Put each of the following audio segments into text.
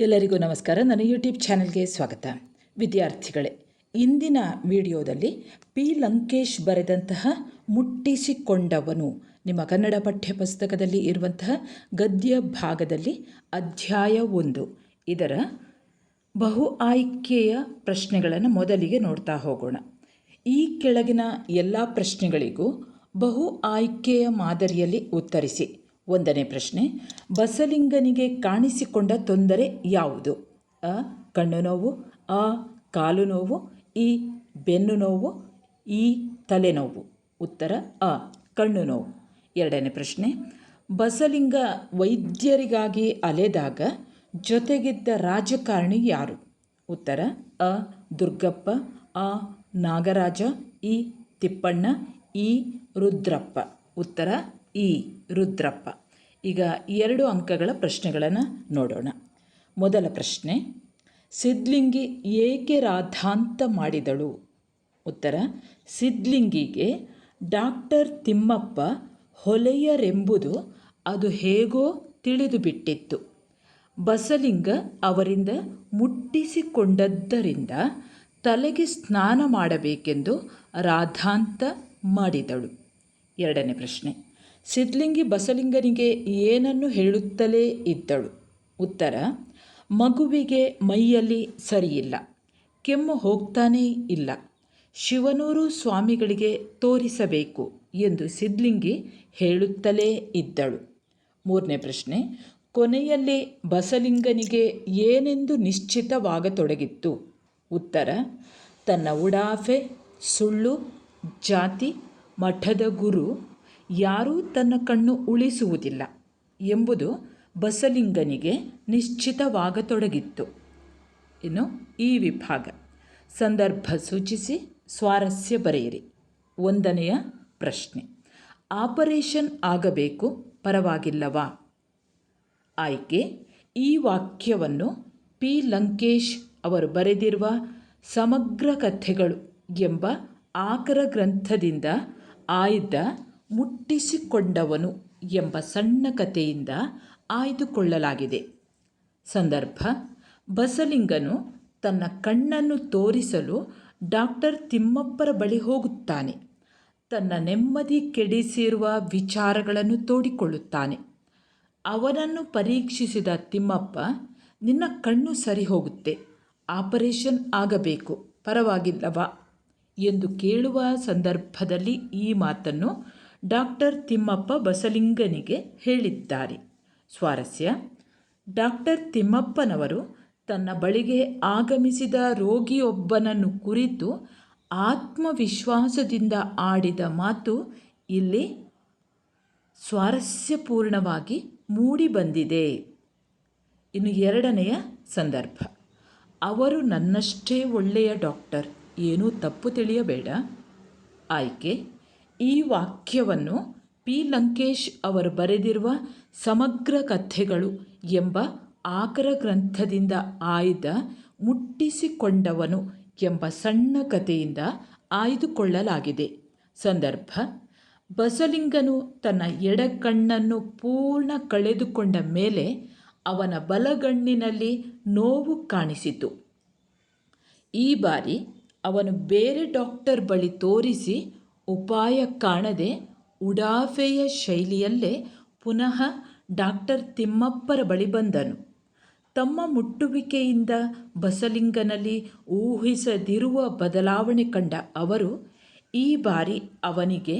ಎಲ್ಲರಿಗೂ ನಮಸ್ಕಾರ. ನನ್ನ ಯೂಟ್ಯೂಬ್ ಚಾನೆಲ್ಗೆ ಸ್ವಾಗತ. ವಿದ್ಯಾರ್ಥಿಗಳೇ, ಇಂದಿನ ವಿಡಿಯೋದಲ್ಲಿ ಪಿ. ಲಂಕೇಶ್ ಬರೆದಂತಹ ಮುಟ್ಟಿಸಿಕೊಂಡವನು, ನಿಮ್ಮ ಕನ್ನಡ ಪಠ್ಯಪುಸ್ತಕದಲ್ಲಿ ಇರುವಂತಹ ಗದ್ಯ ಭಾಗದಲ್ಲಿ ಅಧ್ಯಾಯ ಒಂದು. ಇದರ ಬಹು ಆಯ್ಕೆಯ ಪ್ರಶ್ನೆಗಳನ್ನು ಮೊದಲಿಗೆ ನೋಡ್ತಾ ಹೋಗೋಣ. ಈ ಕೆಳಗಿನ ಎಲ್ಲ ಪ್ರಶ್ನೆಗಳಿಗೂ ಬಹು ಆಯ್ಕೆಯ ಮಾದರಿಯಲ್ಲಿ ಉತ್ತರಿಸಿ. ಒಂದನೇ ಪ್ರಶ್ನೆ, ಬಸಲಿಂಗನಿಗೆ ಕಾಣಿಸಿಕೊಂಡ ತೊಂದರೆ ಯಾವುದು? ಅ, ಕಣ್ಣು ನೋವು, ಅ, ಕಾಲು ನೋವು ಈ ಬೆನ್ನು ನೋವು ಈ ತಲೆನೋವು ಉತ್ತರ, ಅ, ಕಣ್ಣು ನೋವು. ಎರಡನೇ ಪ್ರಶ್ನೆ, ಬಸಲಿಂಗ ವೈದ್ಯರಿಗಾಗಿ ಅಲೆದಾಗ ಜೊತೆಗಿದ್ದ ರಾಜಕಾರಣಿ ಯಾರು? ಉತ್ತರ, ಅ, ದುರ್ಗಪ್ಪ ಆ ನಾಗರಾಜ, ಇ, ತಿಪ್ಪಣ್ಣ, ಇ, ರುದ್ರಪ್ಪ. ಉತ್ತರ ಈ ರುದ್ರಪ್ಪ. ಈಗ ಎರಡು ಅಂಕಗಳ ಪ್ರಶ್ನೆಗಳನ್ನು ನೋಡೋಣ. ಮೊದಲ ಪ್ರಶ್ನೆ, ಸಿದ್ಲಿಂಗಿ ಏಕೆ ರಾಧಾಂತ ಮಾಡಿದಳು? ಉತ್ತರ, ಸಿದ್ಲಿಂಗಿಗೆ ಡಾಕ್ಟರ್ ತಿಮ್ಮಪ್ಪ ಹೊಲೆಯರೆಂಬುದು ಅದು ಹೇಗೋ ತಿಳಿದುಬಿಟ್ಟಿತ್ತು. ಬಸಲಿಂಗ ಅವರಿಂದ ಮುಟ್ಟಿಸಿಕೊಂಡದ್ದರಿಂದ ತಲೆಗೆ ಸ್ನಾನ ಮಾಡಬೇಕೆಂದು ರಾಧಾಂತ ಮಾಡಿದಳು. ಎರಡನೇ ಪ್ರಶ್ನೆ ಸಿದ್ಲಿಂಗಿ ಬಸಲಿಂಗನಿಗೆ ಏನನ್ನು ಹೇಳುತ್ತಲೇ ಇದ್ದಳು? ಉತ್ತರ, ಮಗುವಿಗೆ ಮೈಯಲ್ಲಿ ಸರಿಯಿಲ್ಲ. ಕೆಮ್ಮು ಹೋಗ್ತಾನೇ ಇಲ್ಲ. ಶಿವನೂರು ಸ್ವಾಮಿಗಳಿಗೆ ತೋರಿಸಬೇಕು ಎಂದು ಸಿದ್ಲಿಂಗಿ ಹೇಳುತ್ತಲೇ ಇದ್ದಳು. ಮೂರನೇ ಪ್ರಶ್ನೆ, ಕೊನೆಯಲ್ಲಿ ಬಸಲಿಂಗನಿಗೆ ಏನೆಂದು ನಿಶ್ಚಿತವಾಗತೊಡಗಿತ್ತು? ಉತ್ತರ, ತನ್ನ ಉಡಾಫೆ, ಸುಳ್ಳು, ಜಾತಿ, ಮಠದ ಗುರು ಯಾರೂ ತನ್ನ ಕಣ್ಣು ಉಳಿಸುವುದಿಲ್ಲ ಎಂಬುದು ಬಸಲಿಂಗನಿಗೆ ನಿಶ್ಚಿತವಾಗತೊಡಗಿತ್ತು. ಇನ್ನು ಈ ವಿಭಾಗ. ಸಂದರ್ಭ ಸೂಚಿಸಿ ಸ್ವಾರಸ್ಯ ಬರೆಯಿರಿ. ಒಂದನೆಯ ಪ್ರಶ್ನೆ. ಆಪರೇಷನ್ ಆಗಬೇಕು, ಪರವಾಗಿಲ್ಲವಾ? ಆಯ್ಕೆ. ಈ ವಾಕ್ಯವನ್ನು ಪಿ. ಲಂಕೇಶ್ ಅವರು ಬರೆದಿರುವ ಸಮಗ್ರ ಕಥೆಗಳು ಎಂಬ ಆಕರ ಗ್ರಂಥದಿಂದ ಆಯ್ದ ಮುಟ್ಟಿಸಿಕೊಂಡವನು ಎಂಬ ಸಣ್ಣ ಕಥೆಯಿಂದ ಆಯ್ದುಕೊಳ್ಳಲಾಗಿದೆ. ಸಂದರ್ಭ, ಬಸಲಿಂಗನು ತನ್ನ ಕಣ್ಣನ್ನು ತೋರಿಸಲು ಡಾಕ್ಟರ್ ತಿಮ್ಮಪ್ಪರ ಬಳಿ ಹೋಗುತ್ತಾನೆ. ತನ್ನ ನೆಮ್ಮದಿ ಕೆಡಿಸಿರುವ ವಿಚಾರಗಳನ್ನು ತೋಡಿಕೊಳ್ಳುತ್ತಾನೆ. ಅವನನ್ನು ಪರೀಕ್ಷಿಸಿದ ತಿಮ್ಮಪ್ಪ, ನಿನ್ನ ಕಣ್ಣು ಸರಿ ಹೋಗುತ್ತೆ, ಆಪರೇಷನ್ ಆಗಬೇಕು, ಪರವಾಗಿಲ್ಲವಾ? ಎಂದು ಕೇಳುವ ಸಂದರ್ಭದಲ್ಲಿ ಈ ಮಾತನ್ನು ಡಾಕ್ಟರ್ ತಿಮ್ಮಪ್ಪ ಬಸಲಿಂಗನಿಗೆ ಹೇಳಿದ್ದಾರೆ. ಸ್ವಾರಸ್ಯ, ಡಾಕ್ಟರ್ ತಿಮ್ಮಪ್ಪನವರು ತನ್ನ ಬಳಿಗೆ ಆಗಮಿಸಿದ ರೋಗಿಯೊಬ್ಬನನ್ನು ಕುರಿತು ಆತ್ಮವಿಶ್ವಾಸದಿಂದ ಆಡಿದ ಮಾತು ಇಲ್ಲಿ ಸ್ವಾರಸ್ಯಪೂರ್ಣವಾಗಿ ಮೂಡಿಬಂದಿದೆ. ಇನ್ನು ಎರಡನೆಯ ಸಂದರ್ಭ. ಅವರು ನನ್ನಷ್ಟೇ ಒಳ್ಳೆಯ ಡಾಕ್ಟರ್, ಏನೂ ತಪ್ಪು ತಿಳಿಯಬೇಡ. ಆಯ್ಕೆ ಈ ವಾಕ್ಯವನ್ನು ಪಿ. ಲಂಕೇಶ್ ಅವರು ಬರೆದಿರುವ ಸಮಗ್ರ ಕಥೆಗಳು ಎಂಬ ಆಕರ ಗ್ರಂಥದಿಂದ ಆಯ್ದ ಮುಟ್ಟಿಸಿಕೊಂಡವನು ಎಂಬ ಸಣ್ಣ ಕಥೆಯಿಂದ ಆಯ್ದುಕೊಳ್ಳಲಾಗಿದೆ. ಸಂದರ್ಭ, ಬಸಲಿಂಗನು ತನ್ನ ಎಡಗಣ್ಣನ್ನು ಪೂರ್ಣ ಕಳೆದುಕೊಂಡ ಮೇಲೆ ಅವನ ಬಲಗಣ್ಣಿನಲ್ಲಿ ನೋವು ಕಾಣಿಸಿತು. ಈ ಬಾರಿ ಅವನು ಬೇರೆ ಡಾಕ್ಟರ್ ಬಳಿ ತೋರಿಸಿ ಉಪಾಯ ಕಾಣದೆ ಉಡಾಫೆಯ ಶೈಲಿಯಲ್ಲೇ ಪುನಃ ಡಾಕ್ಟರ್ ತಿಮ್ಮಪ್ಪರ ಬಳಿ ಬಂದನು. ತಮ್ಮ ಮುಟ್ಟುವಿಕೆಯಿಂದ ಬಸಲಿಂಗನಲ್ಲಿ ಊಹಿಸದಿರುವ ಬದಲಾವಣೆ ಕಂಡ ಅವರು, ಈ ಬಾರಿ ಅವನಿಗೆ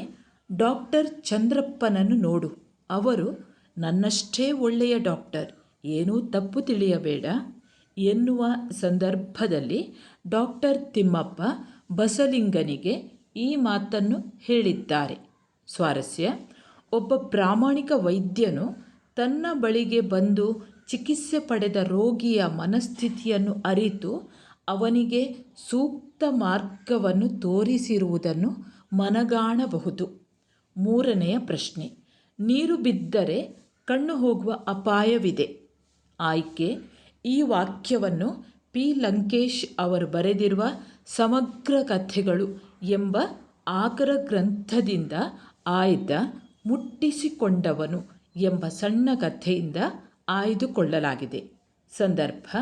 ಡಾಕ್ಟರ್ ಚಂದ್ರಪ್ಪನನ್ನು ನೋಡು. ಅವರು, ನನ್ನಷ್ಟೇ ಒಳ್ಳೆಯ ಡಾಕ್ಟರ್, ಏನೂ ತಪ್ಪು ತಿಳಿಯಬೇಡ ಎನ್ನುವ ಸಂದರ್ಭದಲ್ಲಿ ಡಾಕ್ಟರ್ ತಿಮ್ಮಪ್ಪ ಬಸಲಿಂಗನಿಗೆ ಈ ಮಾತನ್ನು ಹೇಳಿದ್ದಾರೆ. ಸ್ವಾರಸ್ಯ, ಒಬ್ಬ ಪ್ರಾಮಾಣಿಕ ವೈದ್ಯನು ತನ್ನ ಬಳಿಗೆ ಬಂದು ಚಿಕಿತ್ಸೆ ಪಡೆದ ರೋಗಿಯ ಮನಸ್ಥಿತಿಯನ್ನು ಅರಿತು ಅವನಿಗೆ ಸೂಕ್ತ ಮಾರ್ಗವನ್ನು ತೋರಿಸಿರುವುದನ್ನು ಮನಗಾಣಬಹುದು. ಮೂರನೆಯ ಪ್ರಶ್ನೆ, ನೀರು ಬಿದ್ದರೆ ಕಣ್ಣು ಹೋಗುವ ಅಪಾಯವಿದೆ. ಆಯ್ಕೆ, ಈ ವಾಕ್ಯವನ್ನು ಪಿ ಲಂಕೇಶ್ ಅವರು ಬರೆದಿರುವ ಸಮಗ್ರ ಕಥೆಗಳು ಎಂಬ ಆಗರ ಗ್ರಂಥದಿಂದ ಆಯ್ದ ಮುಟ್ಟಿಸಿಕೊಂಡವನು ಎಂಬ ಸಣ್ಣ ಕಥೆಯಿಂದ ಆಯ್ದುಕೊಳ್ಳಲಾಗಿದೆ. ಸಂದರ್ಭ,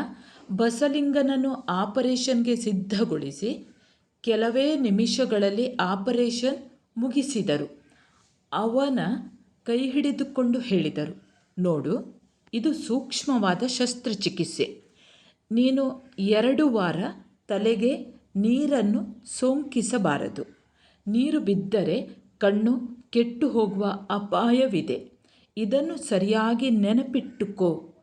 ಬಸಲಿಂಗನನ್ನು ಆಪರೇಷನ್ಗೆ ಸಿದ್ಧಗೊಳಿಸಿ ಕೆಲವೇ ನಿಮಿಷಗಳಲ್ಲಿ ಆಪರೇಷನ್ ಮುಗಿಸಿದರು. ಅವನ ಕೈ ಹಿಡಿದುಕೊಂಡು ಹೇಳಿದರು, ನೋಡು, ಇದು ಸೂಕ್ಷ್ಮವಾದ ಶಸ್ತ್ರಚಿಕಿತ್ಸೆ. ನೀನು ಎರಡು ವಾರ ತಲೆಗೆ ನೀರನ್ನು ಸೋಂಕಿಸಬಾರದು. ನೀರು ಬಿದ್ದರೆ ಕಣ್ಣು ಕೆಟ್ಟು ಹೋಗುವ ಅಪಾಯವಿದೆ. ಇದನ್ನು ಸರಿಯಾಗಿ ನೆನಪಿಟ್ಟುಕೋ.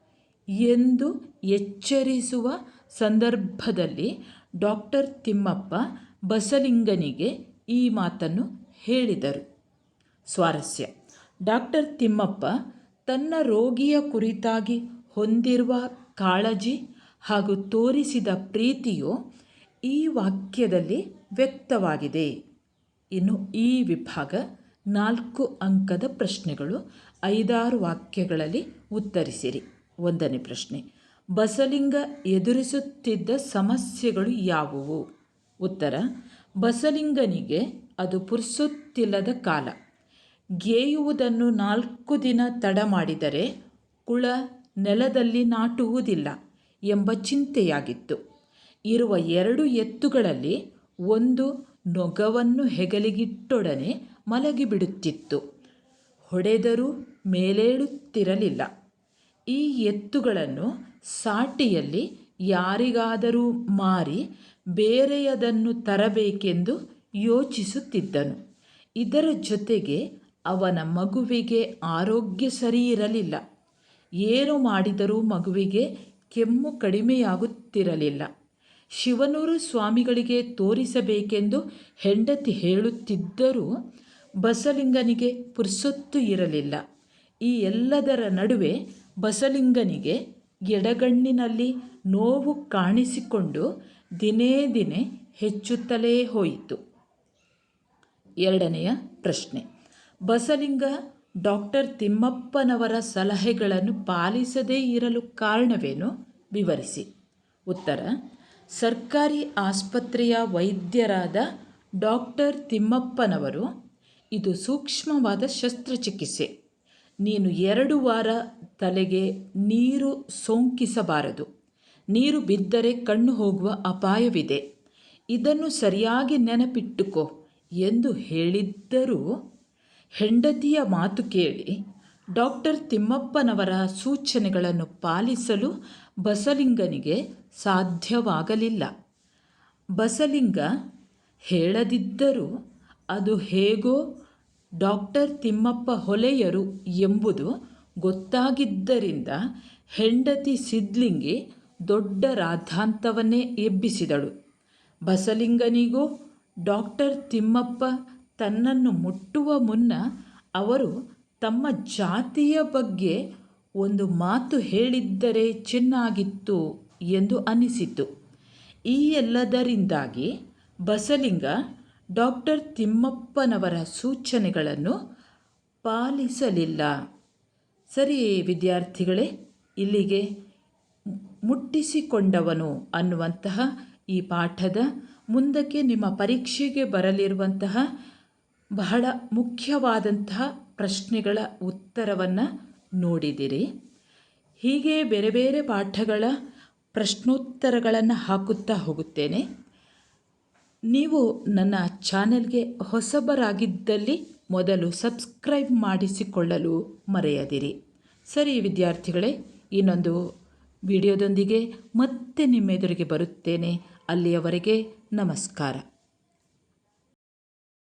ಎಂದು ಎಚ್ಚರಿಸುವ ಸಂದರ್ಭದಲ್ಲಿ ಡಾಕ್ಟರ್ ತಿಮ್ಮಪ್ಪ ಬಸಲಿಂಗನಿಗೆ ಈ ಮಾತನ್ನು ಹೇಳಿದರು. ಸ್ವಾರಸ್ಯ. ಡಾಕ್ಟರ್ ತಿಮ್ಮಪ್ಪ ತನ್ನ ರೋಗಿಯ ಕುರಿತಾಗಿ ಹೊಂದಿರುವ ಕಾಳಜಿ ಹಾಗೂ ತೋರಿಸಿದ ಪ್ರೀತಿಯು ಈ ವಾಕ್ಯದಲ್ಲಿ ವ್ಯಕ್ತವಾಗಿದೆ. ಇನ್ನು ಈ ವಿಭಾಗ ನಾಲ್ಕು ಅಂಕದ ಪ್ರಶ್ನೆಗಳು. ಐದಾರು ವಾಕ್ಯಗಳಲ್ಲಿ ಉತ್ತರಿಸಿರಿ. ಒಂದನೇ ಪ್ರಶ್ನೆ. ಬಸಲಿಂಗ ಎದುರಿಸುತ್ತಿದ್ದ ಸಮಸ್ಯೆಗಳು ಯಾವುವು? ಉತ್ತರ. ಬಸಲಿಂಗನಿಗೆ ಅದು ಪುರುಸುತ್ತಿಲ್ಲದ ಕಾಲ. ಗೇಯುವುದನ್ನು ನಾಲ್ಕು ದಿನ ತಡ ಮಾಡಿದರೆ ಕುಳ ನೆಲದಲ್ಲಿ ನಾಟುವುದಿಲ್ಲ ಎಂಬ ಚಿಂತೆಯಾಗಿತ್ತು. ಇರುವ ಎರಡು ಎತ್ತುಗಳಲ್ಲಿ ಒಂದು ನೊಗವನ್ನು ಹೆಗಲಿಗಿಟ್ಟೊಡನೆ ಮಲಗಿಬಿಡುತ್ತಿತ್ತು. ಹೊಡೆದರೂ ಮೇಲೇಳುತ್ತಿರಲಿಲ್ಲ. ಈ ಎತ್ತುಗಳನ್ನು ಸಾಟಿಯಲ್ಲಿ ಯಾರಿಗಾದರೂ ಮಾರಿ ಬೇರೆಯದನ್ನು ತರಬೇಕೆಂದು ಯೋಚಿಸುತ್ತಿದ್ದನು. ಇದರ ಜೊತೆಗೆ ಅವನ ಮಗುವಿಗೆ ಆರೋಗ್ಯ ಸರಿಯಿರಲಿಲ್ಲ. ಏನು ಮಾಡಿದರೂ ಮಗುವಿಗೆ ಕೆಮ್ಮು ಕಡಿಮೆಯಾಗುತ್ತಿರಲಿಲ್ಲ. ಶಿವನೂರು ಸ್ವಾಮಿಗಳಿಗೆ ತೋರಿಸಬೇಕೆಂದು ಹೆಂಡತಿ ಹೇಳುತ್ತಿದ್ದರೂ ಬಸಲಿಂಗನಿಗೆ ಪುರ್ಸೊತ್ತು ಇರಲಿಲ್ಲ. ಈ ಎಲ್ಲದರ ನಡುವೆ ಬಸಲಿಂಗನಿಗೆ ಎಡಗಣ್ಣಿನಲ್ಲಿ ನೋವು ಕಾಣಿಸಿಕೊಂಡು ದಿನೇ ದಿನೇ ಹೆಚ್ಚುತ್ತಲೇ ಹೋಯಿತು. ಎರಡನೆಯ ಪ್ರಶ್ನೆ. ಬಸಲಿಂಗ ಡಾಕ್ಟರ್ ತಿಮ್ಮಪ್ಪನವರ ಸಲಹೆಗಳನ್ನು ಪಾಲಿಸದೇ ಇರಲು ಕಾರಣವೇನು? ವಿವರಿಸಿ. ಉತ್ತರ. ಸರ್ಕಾರಿ ಆಸ್ಪತ್ರೆಯ ವೈದ್ಯರಾದ ಡಾಕ್ಟರ್ ತಿಮ್ಮಪ್ಪನವರು ಇದು ಸೂಕ್ಷ್ಮವಾದ ಶಸ್ತ್ರಚಿಕಿತ್ಸೆ. ನೀನು ಎರಡು ವಾರ ತಲೆಗೆ ನೀರು ಸೋಂಕಿಸಬಾರದು. ನೀರು ಬಿದ್ದರೆ ಕಣ್ಣು ಹೋಗುವ ಅಪಾಯವಿದೆ. ಇದನ್ನು ಸರಿಯಾಗಿ ನೆನಪಿಟ್ಟುಕೋ ಎಂದು ಹೇಳಿದ್ದರೂ ಹೆಂಡತಿಯ ಮಾತು ಕೇಳಿ ಡಾಕ್ಟರ್ ತಿಮ್ಮಪ್ಪನವರ ಸೂಚನೆಗಳನ್ನು ಪಾಲಿಸಲು ಬಸಲಿಂಗನಿಗೆ ಸಾಧ್ಯವಾಗಲಿಲ್ಲ. ಬಸಲಿಂಗ ಹೇಳದಿದ್ದರೂ ಅದು ಹೇಗೋ ಡಾಕ್ಟರ್ ತಿಮ್ಮಪ್ಪ ಹೊಲೆಯರು ಎಂಬುದು ಗೊತ್ತಾಗಿದ್ದರಿಂದ ಹೆಂಡತಿ ಸಿದ್ಲಿಂಗಿ ದೊಡ್ಡ ರಾಧಾಂತವನ್ನೇ ಎಬ್ಬಿಸಿದಳು. ಬಸಲಿಂಗನಿಗೂ ಡಾಕ್ಟರ್ ತಿಮ್ಮಪ್ಪ ತನ್ನನ್ನು ಮುಟ್ಟುವ ಮುನ್ನ ಅವರು ತಮ್ಮ ಜಾತಿಯ ಬಗ್ಗೆ ಒಂದು ಮಾತು ಹೇಳಿದ್ದರೆ ಚೆನ್ನಾಗಿತ್ತು ಎಂದು ಅನಿಸಿತು. ಈ ಎಲ್ಲದರಿಂದಾಗಿ ಬಸಲಿಂಗ ಡಾಕ್ಟರ್ ತಿಮ್ಮಪ್ಪನವರ ಸೂಚನೆಗಳನ್ನು ಪಾಲಿಸಲಿಲ್ಲ. ಸರಿ ವಿದ್ಯಾರ್ಥಿಗಳೇ, ಇಲ್ಲಿಗೆ ಮುಟ್ಟಿಸಿಕೊಂಡವನು ಅನ್ನುವಂತಹ ಈ ಪಾಠದ ಮುಂದಕ್ಕೆ ನಿಮ್ಮ ಪರೀಕ್ಷೆಗೆ ಬರಲಿರುವಂತಹ ಬಹಳ ಮುಖ್ಯವಾದಂತಹ ಪ್ರಶ್ನೆಗಳ ಉತ್ತರವನ್ನು ನೋಡಿದಿರಿ. ಹೀಗೆ ಬೇರೆ ಬೇರೆ ಪಾಠಗಳ ಪ್ರಶ್ನೋತ್ತರಗಳನ್ನು ಹಾಕುತ್ತಾ ಹೋಗುತ್ತೇನೆ. ನೀವು ನನ್ನ ಚಾನೆಲ್ಗೆ ಹೊಸಬರಾಗಿದ್ದಲ್ಲಿ ಮೊದಲು ಸಬ್ಸ್ಕ್ರೈಬ್ ಮಾಡಿಸಿಕೊಳ್ಳಲು ಮರೆಯದಿರಿ. ಸರಿ ವಿದ್ಯಾರ್ಥಿಗಳೇ, ಇನ್ನೊಂದು ವಿಡಿಯೋದೊಂದಿಗೆ ಮತ್ತೆ ನಿಮ್ಮೆದುರಿಗೆ ಬರುತ್ತೇನೆ. ಅಲ್ಲಿಯವರೆಗೆ ನಮಸ್ಕಾರ.